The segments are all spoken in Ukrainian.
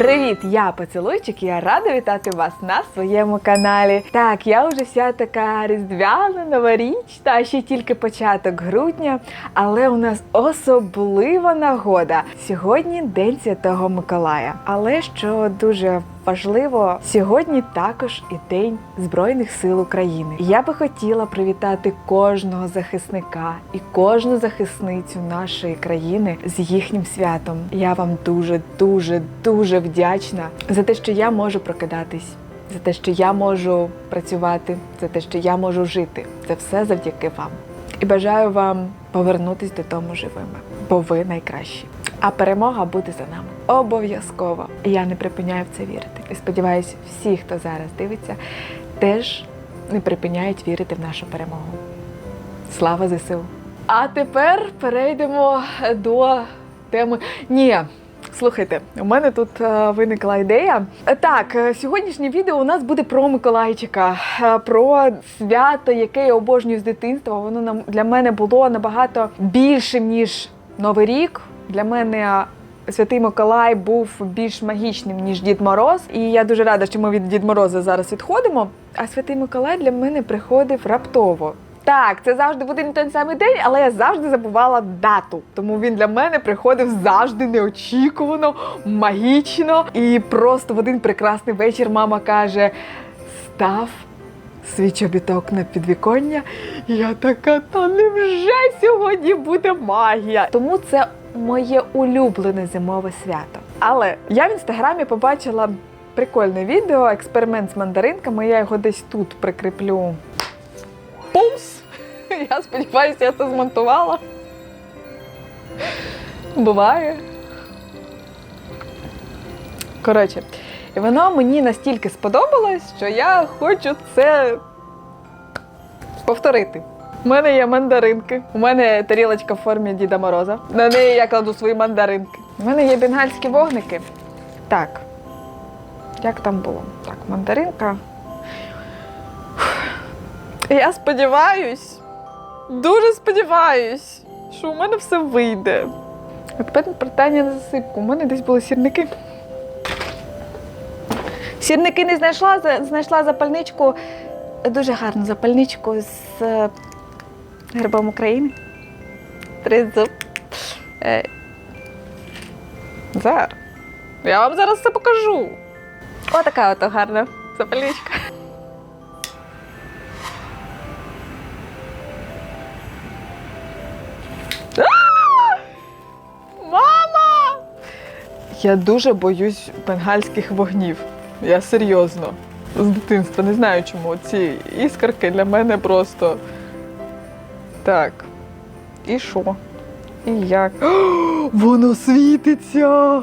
Привіт, я поцілуйчик, я рада вітати вас на своєму каналі. Так, я вже вся така різдвяна, новорічна, а ще тільки початок грудня, але у нас особлива нагода. Сьогодні День Святого Миколая. Але що дуже важливо, сьогодні також і День Збройних сил України. Я би хотіла привітати кожного захисника і кожну захисницю нашої країни з їхнім святом. Я вам дуже, дуже, дуже вдячна за те, що я можу прокидатись. За те, що я можу працювати, за те, що я можу жити. Це все завдяки вам. І бажаю вам повернутись додому живими, бо ви найкращі. А перемога буде за нами. Обов'язково. Я не припиняю в це вірити. І сподіваюся, всі, хто зараз дивиться, теж не припиняють вірити в нашу перемогу. Слава ЗСУ! А тепер перейдемо до теми. Ні. Слухайте, у мене тут е, виникла ідея. Так, е, сьогоднішнє відео у нас буде про Миколайчика, е, про свято, яке я обожнюю з дитинства. Воно для мене було набагато більшим ніж Новий рік. Для мене Святий Миколай був більш магічним, ніж Дід Мороз. І я дуже рада, що ми від Дід Мороза зараз відходимо. А Святий Миколай для мене приходив раптово. Так, це завжди в один той самий день, але я завжди забувала дату. Тому він для мене приходив завжди неочікувано, магічно. І просто в один прекрасний вечір мама каже: став свій чобіток на підвіконня. І я така, та невже сьогодні буде магія? Тому це моє улюблене зимове свято. Але я в інстаграмі побачила прикольне відео, експеримент з мандаринками. Я його десь тут прикріплю. Пумс! Я сподіваюся, я це змонтувала. Буває. Коротше, і воно мені настільки сподобалось, що я хочу це повторити. У мене є мандаринки. У мене тарілочка в формі Діда Мороза. На неї я кладу свої мандаринки. У мене є бенгальські вогники. Так. Як там було? Так, мандаринка. Я сподіваюсь, дуже сподіваюсь, що у мене все вийде. А питання на засипку. У мене десь були сірники. Сірники не знайшла, знайшла запальничку, дуже гарну запальничку з е, гербом України. Тризуб. Е, Зараз. Я вам зараз це покажу. Отака ото гарна запальничка. Мама! Я дуже боюсь бенгальських вогнів. Я серйозно. З дитинства не знаю чому. Ці іскорки для мене просто. Так. І що? І як? О, воно світиться!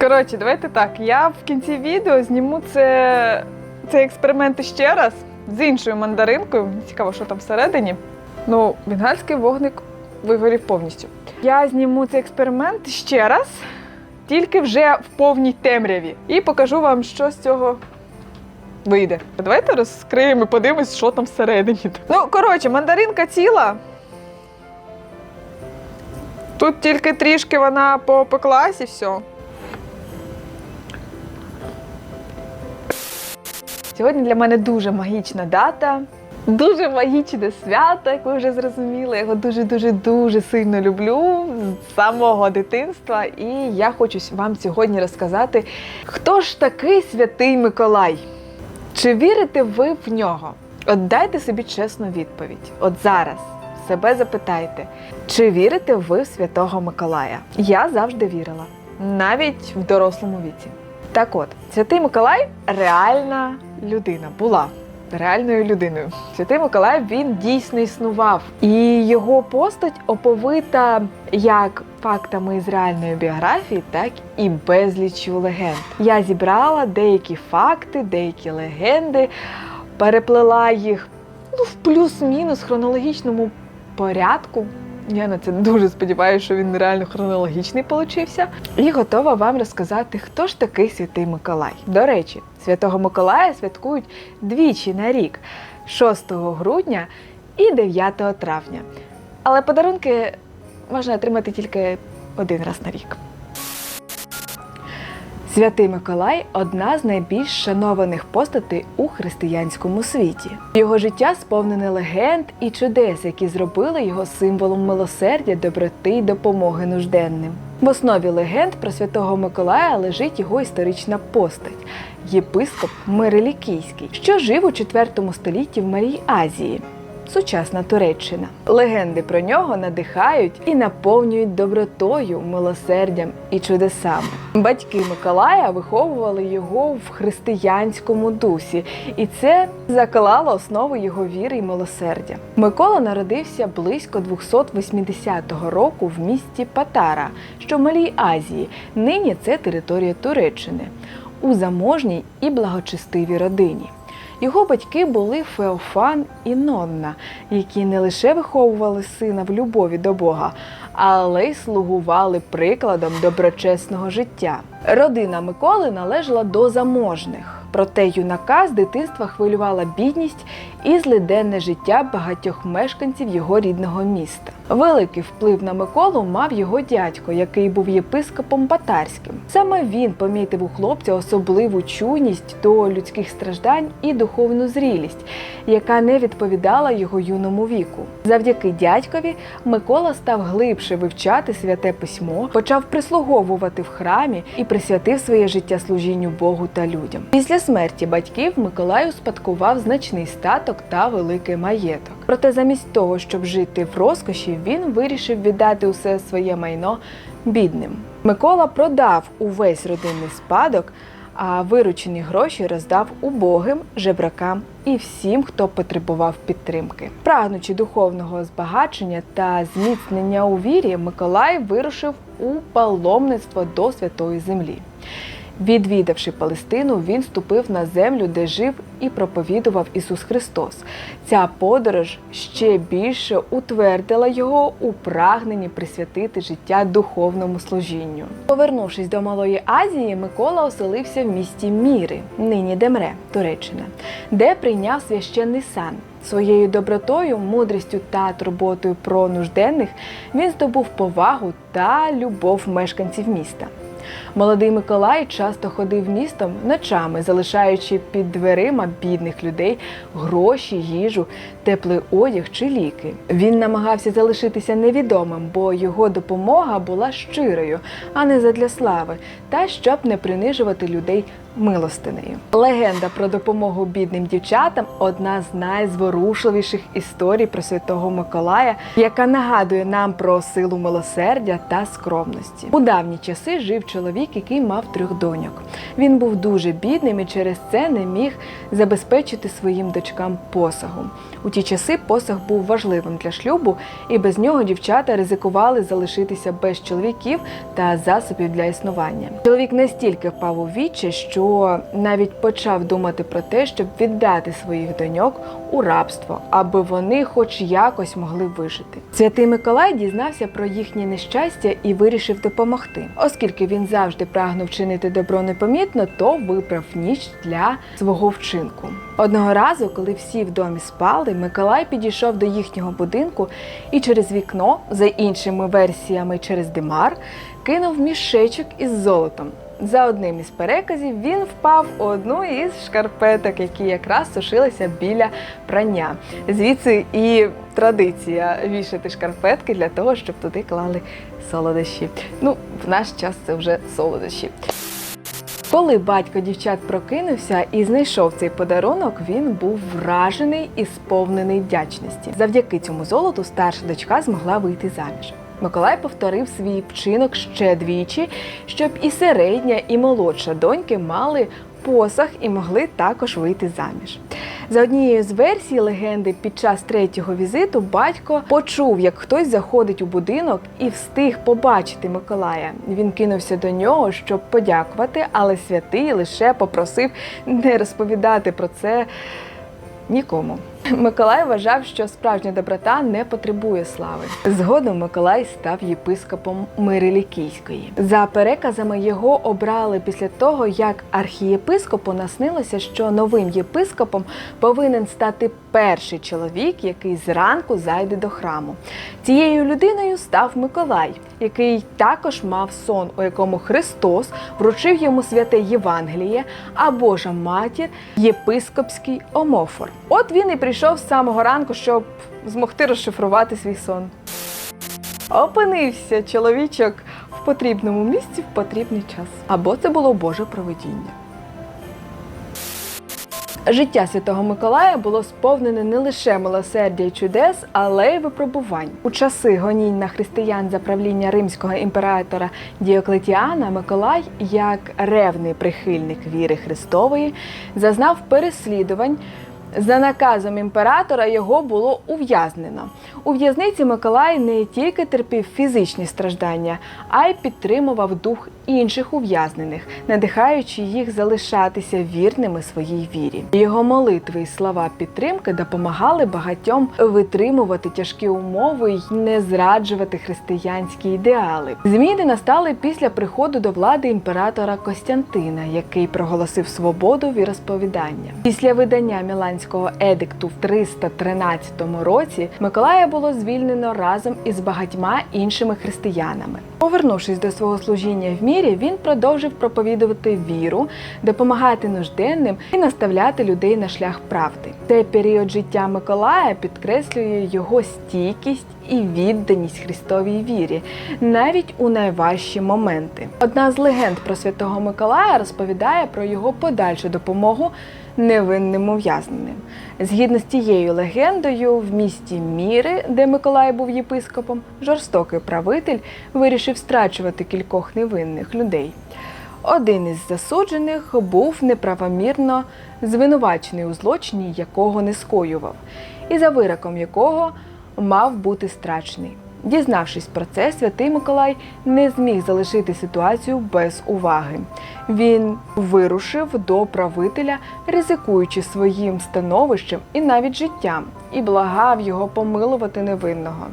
Коротше, давайте так. Я в кінці відео зніму це, цей експеримент ще раз з іншою мандаринкою. Цікаво, що там всередині. Ну, бенгальський вогник вигорів повністю. Я зніму цей експеримент ще раз, тільки вже в повній темряві. І покажу вам, що з цього вийде. Давайте розкриємо і подивимось, що там всередині. Ну, коротше, мандаринка ціла. Тут тільки трішки вона попеклась і все. Сьогодні для мене дуже магічна дата, дуже магічне свято, як ви вже зрозуміли. Я його дуже-дуже дуже сильно люблю з самого дитинства. І я хочу вам сьогодні розказати, хто ж такий святий Миколай? Чи вірите ви в нього? От дайте собі чесну відповідь. От зараз себе запитайте, чи вірите ви в святого Миколая? Я завжди вірила, навіть в дорослому віці. Так от, святий Миколай реальна людина була. Реальною людиною. Святий Миколай він дійсно існував, і його постать оповита як фактами з реальної біографії, так і безлічю легенд. Я зібрала деякі факти, деякі легенди, переплела їх ну, в плюс-мінус хронологічному порядку. Я на це дуже сподіваюся, що він реально хронологічний получився. І готова вам розказати, хто ж такий святий Миколай. До речі, святого Миколая святкують двічі на рік 6 грудня і 9 травня. Але подарунки можна отримати тільки один раз на рік. Святий Миколай одна з найбільш шанованих постатей у християнському світі. Його життя сповнене легенд і чудес, які зробили його символом милосердя, доброти й допомоги нужденним. В основі легенд про святого Миколая лежить його історична постать єпископ Мирилікійський, що жив у IV столітті в Малій Азії. Сучасна Туреччина. Легенди про нього надихають і наповнюють добротою, милосердям і чудесами. Батьки Миколая виховували його в християнському дусі, і це заклало основу його віри і милосердя. Микола народився близько 280 року в місті Патара, що в Малій Азії. Нині це територія Туреччини, у заможній і благочестивій родині. Його батьки були Феофан і Нонна, які не лише виховували сина в любові до Бога, але й слугували прикладом доброчесного життя. Родина Миколи належала до заможних. Проте юнака з дитинства хвилювала бідність і злиденне життя багатьох мешканців його рідного міста. Великий вплив на Миколу мав його дядько, який був єпископом Батарським. Саме він помітив у хлопця особливу чуйність до людських страждань і духовну зрілість, яка не відповідала його юному віку. Завдяки дядькові Микола став глибше вивчати святе письмо, почав прислуговувати в храмі і присвятив своє життя служінню Богу та людям. Після смерті батьків Миколай успадкував значний статок та великий маєток. Проте, замість того, щоб жити в розкоші, він вирішив віддати усе своє майно бідним. Микола продав увесь родинний спадок, а виручені гроші роздав убогим, жебракам і всім, хто потребував підтримки. Прагнучи духовного збагачення та зміцнення у вірі, Миколай вирушив у паломництво до Святої Землі. Відвідавши Палестину, він ступив на землю, де жив і проповідував Ісус Христос. Ця подорож ще більше утвердила його у прагненні присвятити життя духовному служінню. Повернувшись до Малої Азії, Микола оселився в місті Міри, нині Демре, Туреччина, де прийняв священний сан. Своєю добротою, мудрістю та турботою про нужденних він здобув повагу та любов мешканців міста. Молодий Миколай часто ходив містом ночами, залишаючи під дверима бідних людей гроші, їжу, теплий одяг чи ліки. Він намагався залишитися невідомим, бо його допомога була щирою, а не задля слави, та щоб не принижувати людей милостинею. Легенда про допомогу бідним дівчатам одна з найзворушливіших історій про святого Миколая, яка нагадує нам про силу милосердя та скромності. У давні часи жив чоловік, який мав трьох доньок. Він був дуже бідним і через це не міг забезпечити своїм дочкам посагу. У ті часи посаг був важливим для шлюбу, і без нього дівчата ризикували залишитися без чоловіків та засобів для існування. Чоловік настільки впав у віччя, що навіть почав думати про те, щоб віддати своїх доньок у рабство, аби вони хоч якось могли вижити. Святий Миколай дізнався про їхнє нещастя і вирішив допомогти. Оскільки він завжди прагнув чинити добро непомітно, то вибрав ніч для свого вчинку. Одного разу, коли всі в домі спали, Миколай підійшов до їхнього будинку і через вікно, за іншими версіями через димар, кинув мішечок із золотом. За одним із переказів він впав у одну із шкарпеток, які якраз сушилися біля прання. Звідси і традиція вішати шкарпетки для того, щоб туди клали солодощі. Ну, в наш час це вже солодощі. Коли батько дівчат прокинувся і знайшов цей подарунок, він був вражений і сповнений вдячності. Завдяки цьому золоту старша дочка змогла вийти заміж. Миколай повторив свій вчинок ще двічі, щоб і середня, і молодша доньки мали посаг і могли також вийти заміж. За однією з версій легенди, під час третього візиту батько почув, як хтось заходить у будинок і встиг побачити Миколая. Він кинувся до нього, щоб подякувати, але святий лише попросив не розповідати про це нікому. Миколай вважав, що справжня доброта не потребує слави. Згодом Миколай став єпископом Мирилікійської. За переказами його обрали після того, як архієпископу наснилося, що новим єпископом повинен стати перший чоловік, який зранку зайде до храму. Цією людиною став Миколай, який також мав сон, у якому Христос вручив йому святе Євангеліє, а Божа матір єпископський омофор. От він і прийшов з самого ранку, щоб змогти розшифрувати свій сон. Опинився чоловічок в потрібному місці в потрібний час. Або це було Боже провидіння. Життя Святого Миколая було сповнене не лише милосердя й чудес, але й випробувань. У часи гонінь на християн за правління римського імператора Діоклетіана Миколай, як ревний прихильник віри Христової, зазнав переслідувань. За наказом імператора його було ув'язнено. У в'язниці Миколай не тільки терпів фізичні страждання, а й підтримував дух інших ув'язнених, надихаючи їх залишатися вірними своїй вірі. Його молитви і слова підтримки допомагали багатьом витримувати тяжкі умови й не зраджувати християнські ідеали. Зміни настали після приходу до влади імператора Костянтина, який проголосив свободу віросповідання. Після видання Міланського едикту в 313 році Миколая було звільнено разом із багатьма іншими християнами. Повернувшись до свого служіння в мірі, він продовжив проповідувати віру, допомагати нужденним і наставляти людей на шлях правди. Цей період життя Миколая підкреслює його стійкість і відданість Христовій вірі, навіть у найважчі моменти. Одна з легенд про святого Миколая розповідає про його подальшу допомогу невинним ув'язненим. Згідно з тією легендою, в місті Міри, де Миколай був єпископом, жорстокий правитель вирішив страчувати кількох невинних людей. Один із засуджених був неправомірно звинувачений у злочині, якого не скоював, і за вироком якого мав бути страчений. Дізнавшись про це, святий Миколай не зміг залишити ситуацію без уваги. Він вирушив до правителя, ризикуючи своїм становищем і навіть життям, і благав його помилувати невинного.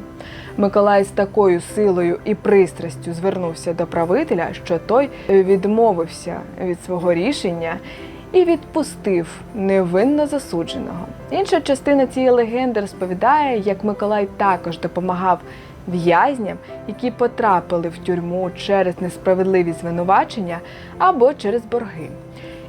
Миколай з такою силою і пристрастю звернувся до правителя, що той відмовився від свого рішення і відпустив невинно засудженого. Інша частина цієї легенди розповідає, як Миколай також допомагав в'язням, які потрапили в тюрму через несправедливі звинувачення або через борги.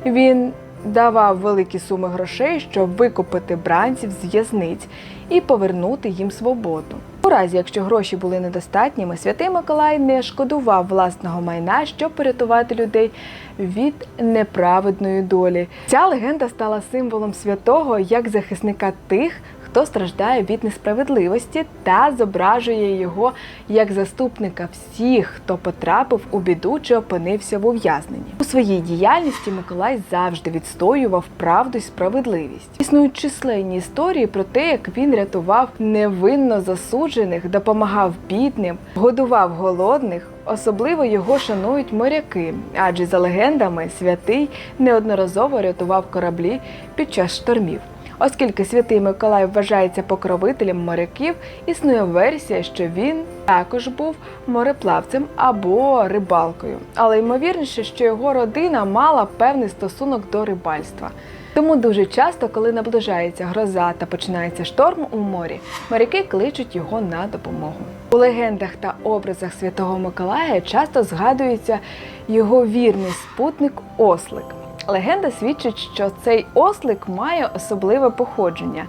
Він давав великі суми грошей, щоб викупити бранців з в'язниць і повернути їм свободу. У разі, якщо гроші були недостатніми, святий Миколай не шкодував власного майна, щоб порятувати людей від неправедної долі. Ця легенда стала символом святого як захисника тих, хто страждає від несправедливості, та зображує його як заступника всіх, хто потрапив у біду чи опинився в ув'язненні. У своїй діяльності Миколай завжди відстоював правду й справедливість. Існують численні історії про те, як він рятував невинно засуджених, допомагав бідним, годував голодних. Особливо його шанують моряки, адже за легендами святий неодноразово рятував кораблі під час штормів. Оскільки святий Миколай вважається покровителем моряків, існує версія, що він також був мореплавцем або рибалкою. Але ймовірніше, що його родина мала певний стосунок до рибальства. Тому дуже часто, коли наближається гроза та починається шторм у морі, моряки кличуть його на допомогу. У легендах та образах святого Миколая часто згадується його вірний спутник Ослик. Легенда свідчить, що цей ослик має особливе походження.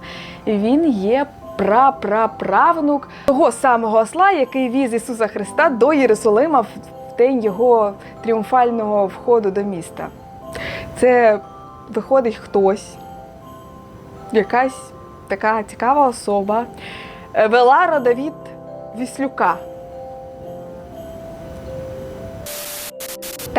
Він є прапраправнук того самого осла, який віз Ісуса Христа до Єрусалима в день його тріумфального входу до міста. Це виходить хтось, якась така цікава особа, е, вела родовід Віслюка.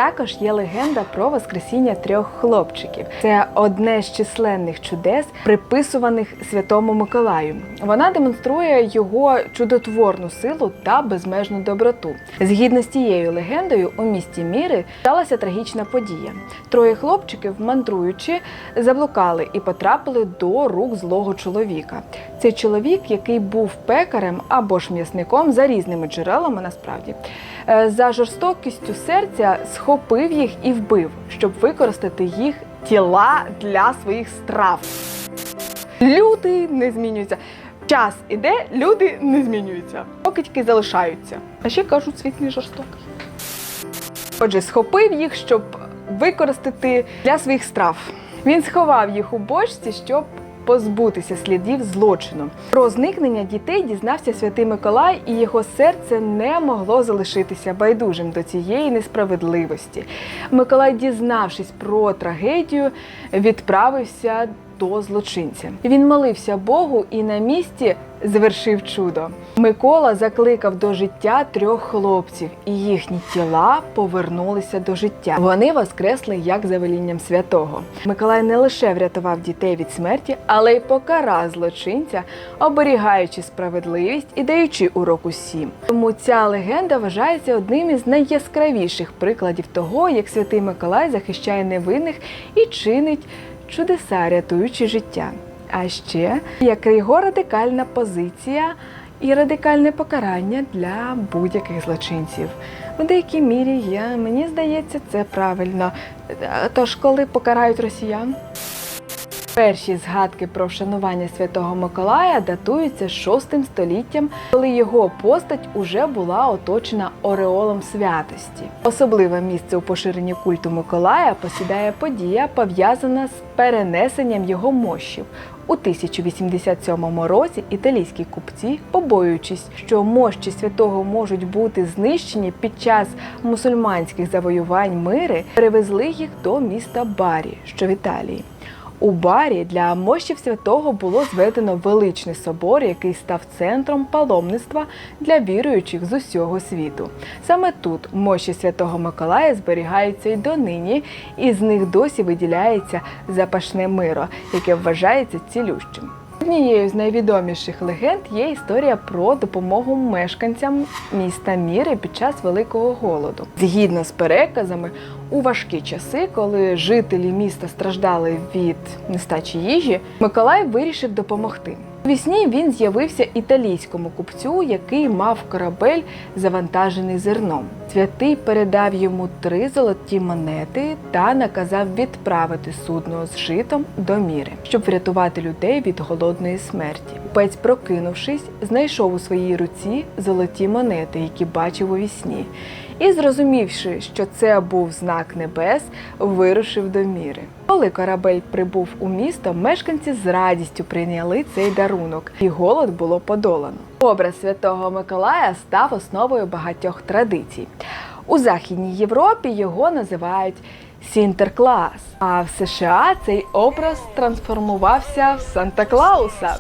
Також є легенда про воскресіння трьох хлопчиків. Це одне з численних чудес, приписуваних святому Миколаю. Вона демонструє його чудотворну силу та безмежну доброту. Згідно з тією легендою, у місті Міри сталася трагічна подія. Троє хлопчиків, мандруючи, заблукали і потрапили до рук злого чоловіка. Цей чоловік, який був пекарем або ж м'ясником за різними джерелами, насправді, е, за жорстокістю серця схопив їх і вбив, щоб використати їх тіла для своїх страв. Люди не змінюються. Час іде, люди не змінюються. Покидьки залишаються. А ще кажуть, світ не жорстокий. Отже, схопив їх, щоб використати для своїх страв. Він сховав їх у бочці, щоб позбутися слідів злочину. Про зникнення дітей дізнався святий Миколай, і його серце не могло залишитися байдужим до цієї несправедливості. Миколай, дізнавшись про трагедію, відправився до злочинця. Він молився Богу і на місці звершив чудо. Микола закликав до життя трьох хлопців, і їхні тіла повернулися до життя. Вони воскресли як за велінням святого. Миколай не лише врятував дітей від смерті, але й покарав злочинця, оберігаючи справедливість і даючи урок усім. Тому ця легенда вважається одним із найяскравіших прикладів того, як святий Миколай захищає невинних і чинить чудеса, рятуючи життя. А ще як його радикальна позиція і радикальне покарання для будь-яких злочинців. У деякій мірі я, мені здається, це правильно. Тож, коли покарають росіян. Перші згадки про вшанування святого Миколая датуються шостим століттям, коли його постать уже була оточена ореолом святості. Особливе місце у поширенні культу Миколая посідає подія, пов'язана з перенесенням його мощів. У 1087 році італійські купці, побоюючись, що мощі святого можуть бути знищені під час мусульманських завоювань мири, перевезли їх до міста Барі, що в Італії. У барі для мощів святого було зведено величний собор, який став центром паломництва для віруючих з усього світу. Саме тут мощі святого Миколая зберігаються й донині, і з них досі виділяється запашне миро, яке вважається цілющим. Однією з найвідоміших легенд є історія про допомогу мешканцям міста Міри під час великого голоду. Згідно з переказами, у важкі часи, коли жителі міста страждали від нестачі їжі, Миколай вирішив допомогти. Вісні він з'явився італійському купцю, який мав корабель, завантажений зерном. Святий передав йому три золоті монети та наказав відправити судно з житом до міри, щоб врятувати людей від голодної смерті. Купець, прокинувшись, знайшов у своїй руці золоті монети, які бачив у вісні. І, зрозумівши, що це був знак небес, вирушив до міри. Коли корабель прибув у місто, мешканці з радістю прийняли цей дарунок, і голод було подолано. Образ святого Миколая став основою багатьох традицій. У Західній Європі його називають Сінтерклас, а в США цей образ трансформувався в Санта-Клауса.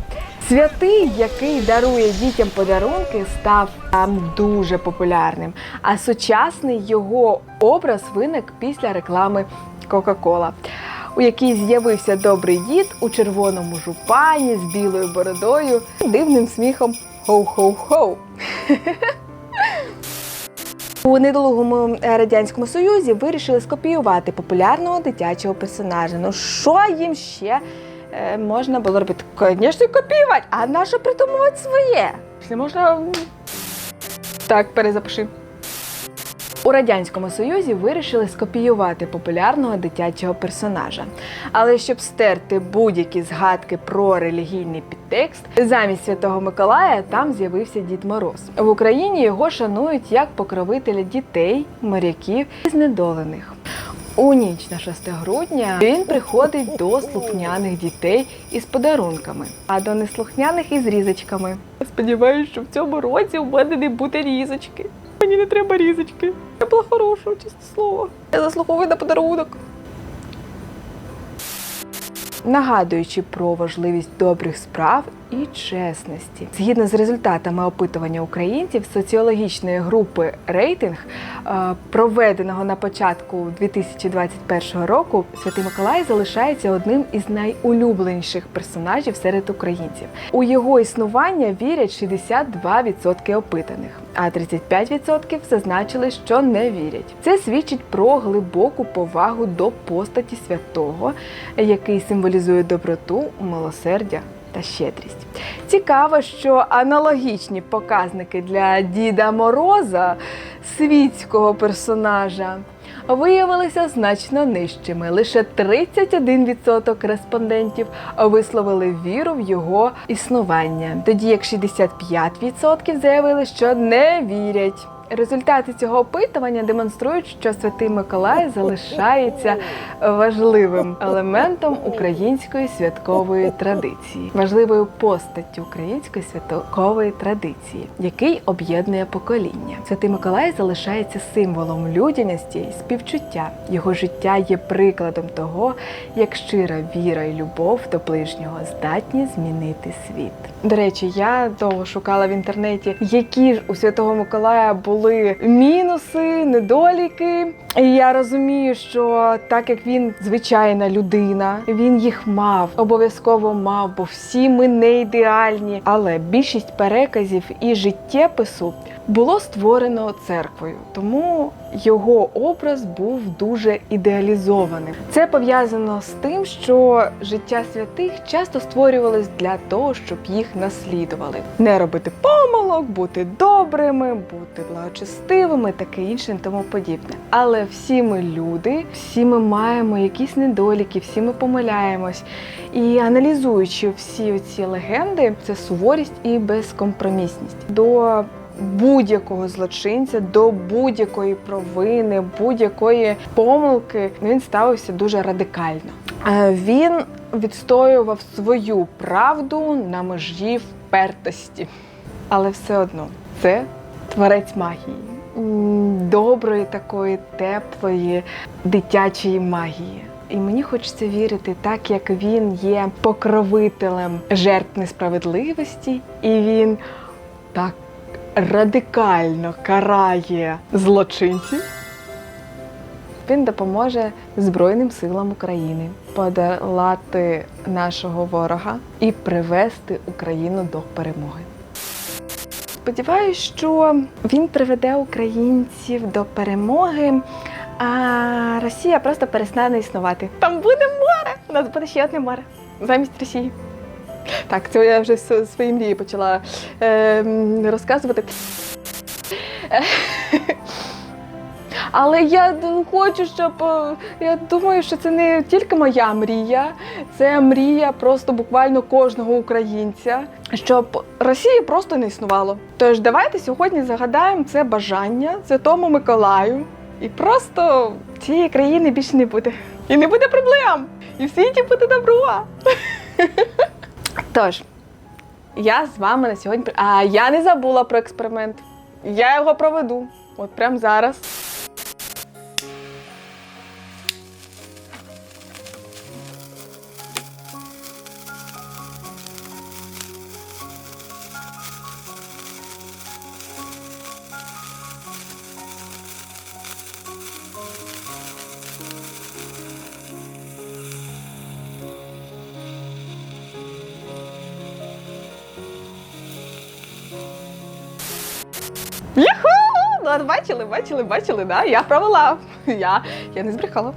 Святий, який дарує дітям подарунки, став там дуже популярним. А сучасний його образ виник після реклами Кока-Кола, у якій з'явився добрий дід у червоному жупані з білою бородою і дивним сміхом хоу-хоу-хоу. У недолугому радянському союзі вирішили скопіювати популярного дитячого персонажа. Ну що їм ще можна було робити? Звісно, копіювати, а на що придумувати своє? Не можна. Так, перезапиши. У радянському союзі вирішили скопіювати популярного дитячого персонажа. Але щоб стерти будь-які згадки про релігійний підтекст, замість Святого Миколая там з'явився Дід Мороз. В Україні його шанують як покровителя дітей, моряків і знедолених. У ніч на 6 грудня він приходить до слухняних дітей із подарунками, а до неслухняних із різочками. Сподіваюся, що в цьому році у мене не буде різочки. Мені не треба різочки. Я була хороша, чесне слово. Я заслуговую на подарунок. Нагадуючи про важливість добрих справ і чесності. Згідно з результатами опитування українців соціологічної групи рейтинг, е, проведеного на початку 2021 року, Святий Миколай залишається одним із найулюбленіших персонажів серед українців. У його існування вірять 62% опитаних, а 35% зазначили, що не вірять. Це свідчить про глибоку повагу до постаті святого, який символізує доброту, милосердя та щедрість. Цікаво, що аналогічні показники для Діда Мороза, світського персонажа, виявилися значно нижчими. Лише 31% респондентів висловили віру в його існування, тоді як 65% заявили, що не вірять. Результати цього опитування демонструють, що Святий Миколай залишається важливим елементом української святкової традиції, важливою постаттю української святкової традиції, який об'єднує покоління. Святий Миколай залишається символом людяності і співчуття. Його життя є прикладом того, як щира віра і любов до ближнього здатні змінити світ. До речі, я довго шукала в інтернеті, які ж у Святого Миколая були мінуси, недоліки. І я розумію, що так як він звичайна людина, він їх мав, обов'язково мав, бо всі ми не ідеальні. Але більшість переказів і життєпису було створено церквою, тому його образ був дуже ідеалізованим. Це пов'язано з тим, що життя святих часто створювалось для того, щоб їх наслідували, не робити помилок, бути добрими, бути благочестивими, таке інше, тому подібне. Але всі ми люди, всі ми маємо якісь недоліки, всі ми помиляємось. І аналізуючи всі ці легенди, це суворість і безкомпромісність до будь-якого злочинця, до будь-якої провини, будь-якої помилки він ставився дуже радикально. Е, Він відстоював свою правду на межі впертості, але все одно це творець магії. Доброї такої теплої дитячої магії. І мені хочеться вірити, так як він є покровителем жертв несправедливості, і він так радикально карає злочинців. Він допоможе Збройним силам України подолати нашого ворога і привести Україну до перемоги. Сподіваюсь, що він приведе українців до перемоги, а Росія просто перестане існувати. Там буде море! У нас буде ще одне море замість Росії. Так, це я вже свої мрії почала е, розказувати. Але я хочу, щоб е, я думаю, що це не тільки моя мрія, це мрія просто буквально кожного українця, щоб Росії просто не існувало. Тож давайте сьогодні загадаємо це бажання Святому Миколаю, і просто цієї країни більше не буде. І не буде проблем. І в світі буде добро. Тож, я з вами на сьогодні. А я не забула про експеримент. Я його проведу. От прямо зараз. От бачили, бачили, бачили, да? Я провела. Я, я не збрехала.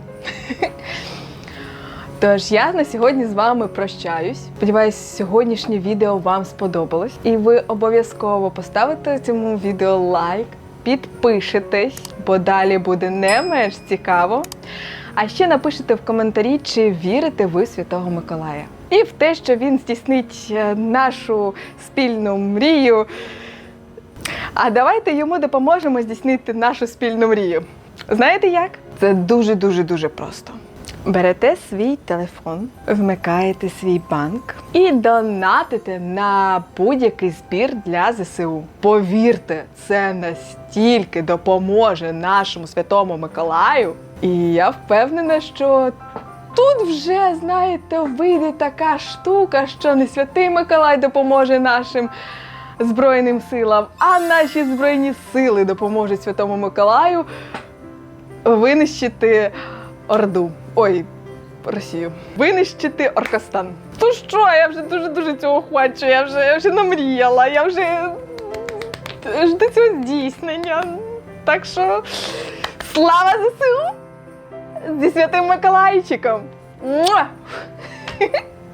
Тож я на сьогодні з вами прощаюсь. Сподіваюсь, сьогоднішнє відео вам сподобалось. І ви обов'язково поставите цьому відео лайк, підпишитесь, бо далі буде не менш цікаво. А ще напишіть в коментарі, чи вірите ви Святого Миколая. І в те, що він здійснить е, нашу спільну мрію. А давайте йому допоможемо здійснити нашу спільну мрію. Знаєте як? Це дуже дуже дуже просто. Берете свій телефон, вмикаєте свій банк і донатите на будь-який збір для ЗСУ. Повірте, це настільки допоможе нашому святому Миколаю. І я впевнена, що тут вже, знаєте, вийде така штука, що не святий Миколай допоможе нашим Збройним силам, а наші Збройні сили допоможуть Святому Миколаю винищити Орду. Ой, Росію. Винищити Оркостан. То що? Я вже дуже-дуже цього хочу. Я вже, я вже намріяла, я вже жду цього здійснення. Так що слава ЗСУ! Зі святим Миколайчиком! Муа!